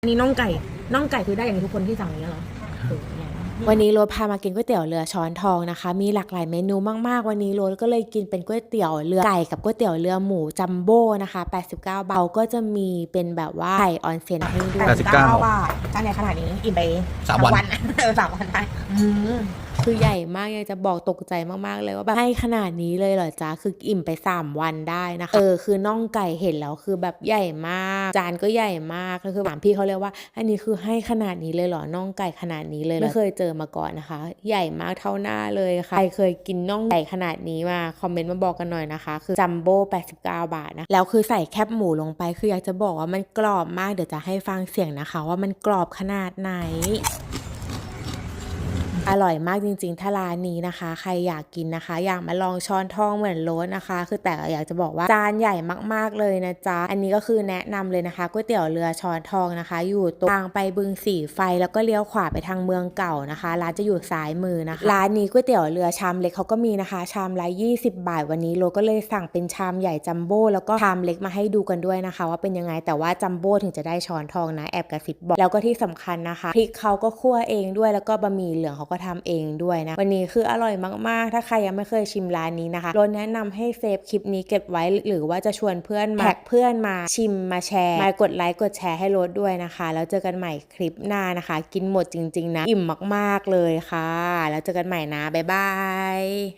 อันนี้น่องไก่น่องไก่คือได้อย่างทุกคนที่สั่งอย่างนี้ยเหรอเออเนี่ย วันนี้โรสพามากินก๋วยเตี๋ยวเรือช้อนทองนะคะ มีหลากหลายเมนูมากๆ วันนี้โรสก็เลยกินเป็นก๋วยเตี๋ยวเรือไก่กับก๋วยเตี๋ยวเรือหมูจัมโบ้นะคะ 89 บาทเขาก็จะมีเป็นแบบว่าไข่ออนเซ็นให้ด้วยแปดสิบเก้าบาทจานใหญ่ขนาดนี้อิ่มไปสามวันเออสามวันได้อืม คือใหญ่มากอยากจะบอกตกใจมากๆเลยว่าแบบให้ขนาดนี้เลยเหรอจ๊ะคืออิ่มไป 3 วันได้นะคะเออคือน่องไก่เห็นแล้วคือแบบใหญ่มาก จานก็ใหญ่มากก็คือถามพี่เขาเลยว่า อันนี้คือให้ขนาดนี้เลยเหรอน่องไก่ขนาดนี้เลยเหรอไม่เคยเจอมาก่อนนะคะ ใหญ่มากเท่าหน้าเลยค่ะใครเคยกินน่องไก่ขนาดนี้มาคอมเมนต์มาบอกกันหน่อยนะคะ คือจัมโบ้89 บาทนะแล้วคือใส่แคบหมูลงไป คืออยากจะบอกว่ามันกรอบมากเดี๋ยวจะให้ฟังเสียงนะคะ ว่ามันกรอบขนาดไหน อร่อยมากจริงๆถ้าร้านนี้นะคะ ใครอยากกินนะคะ อยากมาลองช้อนทองเหมือนโรสนะคะ คือแต่อยากจะบอกว่าจานใหญ่มากๆเลยนะจ๊ะ อันนี้ก็คือแนะนำเลยนะคะก๋วยเตี๋ยวเรือช้อนทองนะคะ อยู่ตรงทางไปบึงสีไฟแล้วก็เลี้ยวขวาไปทางเมืองเก่านะคะ ร้านจะอยู่ซ้ายมือนะคะ ร้านนี้ก๋วยเตี๋ยวเรือชามเล็กเขาก็มีนะคะ ชามละ20 บาทวันนี้โรก็เลยสั่งเป็นชามใหญ่จัมโบ้แล้วก็ชามเล็กมาให้ดูกันด้วยนะคะ ว่าเป็นยังไงแต่ว่าจัมโบ้ถึงจะได้ช้อนทองนะแอบกระซิบบอกแล้วก็ที่สำคัญนะคะพริกเขาก็คั่วเองด้วยแล้วก็บะหมี่เหลืองเขาก็ทำเองด้วยนะ วันนี้คืออร่อยมากๆ ถ้าใครยังไม่เคยชิมร้านนี้นะคะรนแนะนำให้เซฟคลิปนี้เก็บไว้หรือว่าจะชวนเพื่อนมาแท็กเพื่อนมาชิมมาแชร์มากดไลค์กดแชร์ให้รสด้วยนะคะ แล้วเจอกันใหม่คลิปหน้านะคะ กินหมดจริงๆนะ อิ่มมากๆเลยค่ะ แล้วเจอกันใหม่นะ บ๊ายบาย